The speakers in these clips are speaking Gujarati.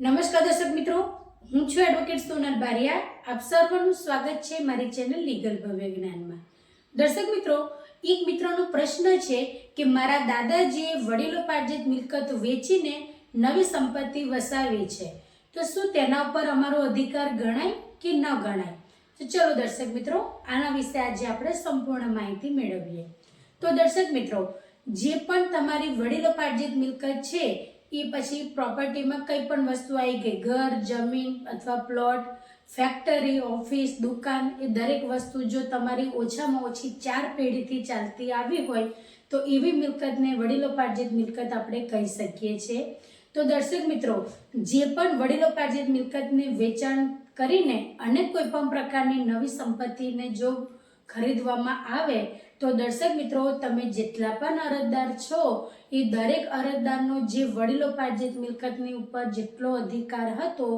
નમસ્કાર દર્શક મિત્રો, હું છું એડવોકેટ સોનલ બારિયા. આપ સર્વનું સ્વાગત છે મારી ચેનલ લીગલ ભવ્ય જ્ઞાનમાં. દર્શક મિત્રો, એક મિત્રનો પ્રશ્ન છે કે મારા દાદાજીએ વડીલોપાર્જિત મિલકત વેચીને નવી સંપત્તિ વસાવી છે. તો શું તેના ઉપર અમારો અધિકાર ગણાય કે ન ગણાય? તો ચલો દર્શક મિત્રો, આના વિશે આજે આપણે સંપૂર્ણ માહિતી મેળવીએ. તો દર્શક મિત્રો, જે પણ તમારી વડીલોપાર્જિત મિલકત છે એ પછી પ્રોપર્ટીમાં કંઈ પણ વસ્તુ આવી ગઈ, ઘર, જમીન અથવા પ્લોટ ફેક્ટરી ઓફિસ દુકાન, એ દરેક વસ્તુ જો તમારી ઓછામાં ઓછી ચાર પેઢીથી ચાલતી આવી હોય, તો એવી મિલકતને વડીલોપાર્જિત મિલકત આપણે કહી શકીએ છીએ. તો દર્શક મિત્રો, જે પણ વડીલોપાર્જિત મિલકતને વેચાણ કરીને અને કોઈ પણ પ્રકારની નવી સંપત્તિને જો ખરીદવામાં આવે, તો દર્શક મિત્રો, તમે જેટલા પણ અરજદાર છો, એ દરેક અરજદારનો જે વડીલોપાર્જિત મિલકતની ઉપર જેટલો અધિકાર હતો,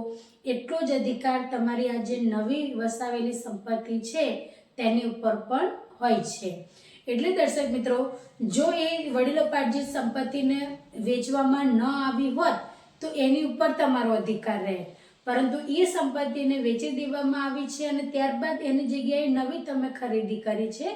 એટલો જ અધિકાર તમારી આ જે નવી વસાવેલી સંપત્તિ છે, તેની ઉપર પણ હોય છે. એટલે દર્શક મિત્રો, જો એ વડીલોપાર્જિત સંપત્તિને વેચવામાં ન આવી હોત, તો એની ઉપર તમારો અધિકાર રહે. પરંતુ એ સંપત્તિને વેચી દેવામાં આવી છે અને ત્યારબાદ એની જગ્યાએ નવી તમે ખરીદી કરી છે,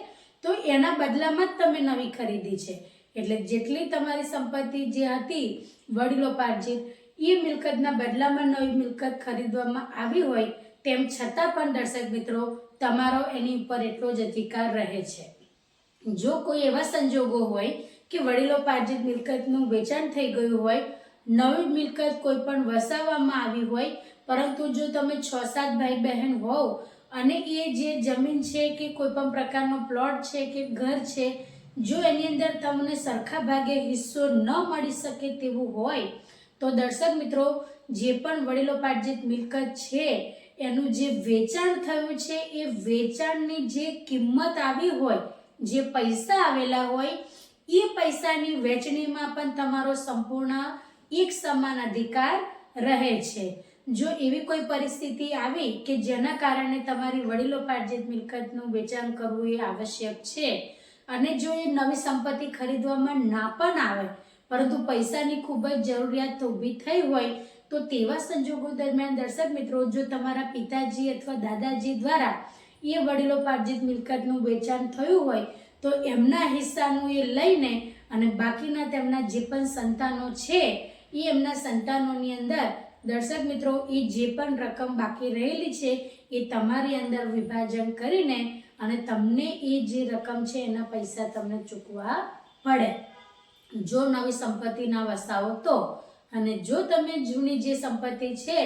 તો એના બદલામાં જ તમે નવી ખરીદી છે. એટલે જેટલી તમારી સંપત્તિ જે હતી વડીલોપાર્જિત એ મિલકતના બદલામાં નવી મિલકત ખરીદવામાં આવી હોય, તેમ છતાં પણ દર્શક મિત્રો, તમારો એની ઉપર એટલો જ અધિકાર રહે છે. જો કોઈ એવા સંજોગો હોય કે વડીલોપાર્જિત મિલકતનું વેચાણ થઈ ગયું હોય, નવી મિલકત કોઈ પણ વસાવવામાં આવી હોય પરંતુ જો તમે છ, સાત ભાઈ બહેન હોવ અને એ જે જમીન છે કે કોઈ પણ પ્રકારનો પ્લોટ છે કે ઘર છે, જો એની અંદર તમને સરખા ભાગે હિસ્સો ન મળી શકે તેવું હોય, તો દર્શક મિત્રો, જે પણ વડીલોપાર્જિત મિલકત છે, એનું જે વેચાણ થયું છે, એ વેચાણની જે કિંમત આવી હોય, જે પૈસા આવેલા હોય, એ પૈસાની વહેંચણીમાં પણ તમારો સંપૂર્ણ એક સમાન અધિકાર રહે છે. જો એવી કોઈ પરિસ્થિતિ આવી કે જેના કારણે તમારી વડીલોપાર્જિત મિલકતનું વેચાણ કરવું એ આવશ્યક છે? અને જો એ નવી સંપત્તિ ખરીદવામાં ના પણ આવે, પરંતુ પૈસાની ખૂબ જ જરૂરિયાત ઊભી થઈ હોય, તો તેવા સંજોગો દરમિયાન દર્શક મિત્રો, જો તમારા પિતાજી અથવા દાદાજી દ્વારા એ વડીલોપાર્જિત મિલકતનું વેચાણ થયું હોય, તો એમના હિસ્સાનું એ લઈને અને બાકીના તેમના જે પણ સંતાનો છે, એ એમના સંતાનોની અંદર દર્શક મિત્રો, એ જે પણ રકમ બાકી રહેલી છે, એ તમારી અંદર વિભાજન કરીને અને તમને એ જે રકમ છે, એના પૈસા તમને ચૂકવા પડે. જો નવી સંપત્તિના વસાવો તો, અને જો તમે જૂની જે સંપત્તિ છે,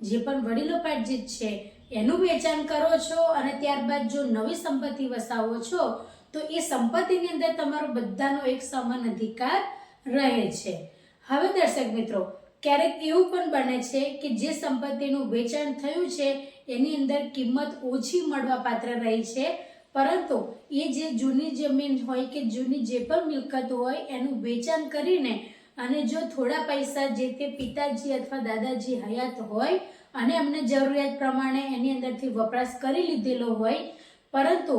જે પણ વડીલોપાર્જિત છે, એનું વેચાણ કરો છો અને ત્યારબાદ જો નવી સંપત્તિ વસાવો છો, તો એ સંપત્તિની અંદર તમારો બધાનો એક સમાન અધિકાર રહે છે. હવે દર્શક મિત્રો ક્યારેક એવું પણ બને છે કે જે સંપત્તિનું વેચાણ થયું છે, એની અંદર કિંમત ઓછી મળવા પાત્ર રહી છે. પરંતુ એ જે જૂની જમીન હોય કે જૂની જે પણ મિલકત હોય, એનું વેચાણ કરીને અને જો થોડા પૈસા જે તે પિતાજી અથવા દાદાજી હયાત હોય અને એમને જરૂરિયાત પ્રમાણે એની અંદરથી વપરાશ કરી લીધેલો હોય, પરંતુ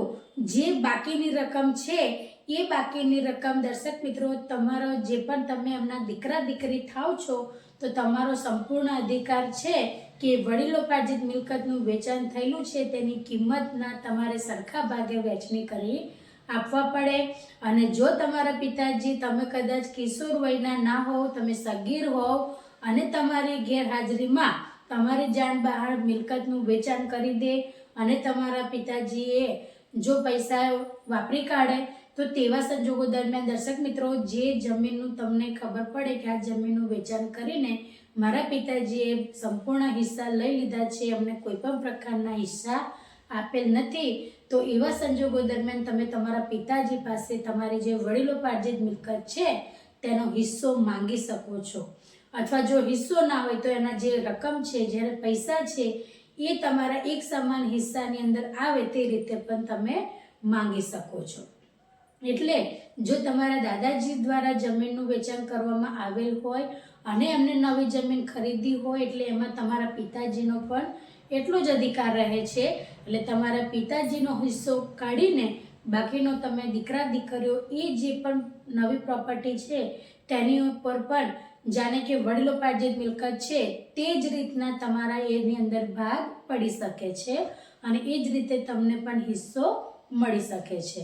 જે બાકીની રકમ છે, એ બાકીની રકમ દર્શક મિત્રો, તમારો જે પણ તમે એમના દીકરા દીકરી થાવ છો તો તમારો સંપૂર્ણ અધિકાર છે કે વડીલોપાર્જિત મિલકતનું વેચાણ થયેલું છે, તેની કિંમતના તમારે સરખા ભાગે વહેંચણી કરી આપવા પડે. અને જો તમારા પિતાજી તમે કદાચ કિશોર વયના ના હોવ, તમે સગીર હોવ અને તમારી ગેરહાજરીમાં તમારી જાણ બહાર મિલકતનું વેચાણ કરી દે અને તમારા પિતાજીએ જો પૈસા વાપરી કાઢે તો તેવા સંજોગો દરમિયાન દર્શક મિત્રો, જે જમીનનું તમને ખબર પડે કે આ જમીનનું વેચાણ કરીને મારા પિતાજીએ સંપૂર્ણ હિસ્સા લઈ લીધા છે, અમને કોઈ પણ પ્રકારના હિસ્સા આપેલ નથી, તો એવા સંજોગો દરમિયાન તમે તમારા પિતાજી પાસે તમારી જે વડીલોપાર્જિત મિલકત છે, તેનો હિસ્સો માંગી શકો છો. અથવા જો હિસ્સો ના હોય તો એના જે રકમ છે, જ્યારે પૈસા છે, એ તમારા એક સમાન હિસ્સાની અંદર આવે તે રીતે પણ તમે માંગી શકો છો. એટલે જો તમારા દાદાજી દ્વારા જમીનનું વેચાણ કરવામાં આવેલ હોય અને એમને નવી જમીન ખરીદી હોય, એટલે એમાં તમારા પિતાજીનો પણ એટલો જ અધિકાર રહે છે. એટલે તમારા પિતાજીનો હિસ્સો કાઢીને બાકીનો તમે દીકરા દીકરીઓ, એ જે પણ નવી પ્રોપર્ટી છે, તેની ઉપર પણ જાણે કે વડીલોપાર્જિત મિલકત છે, તે જ રીતના તમારા એની અંદર ભાગ પડી શકે છે અને એ જ રીતે તમને પણ હિસ્સો મળી શકે છે.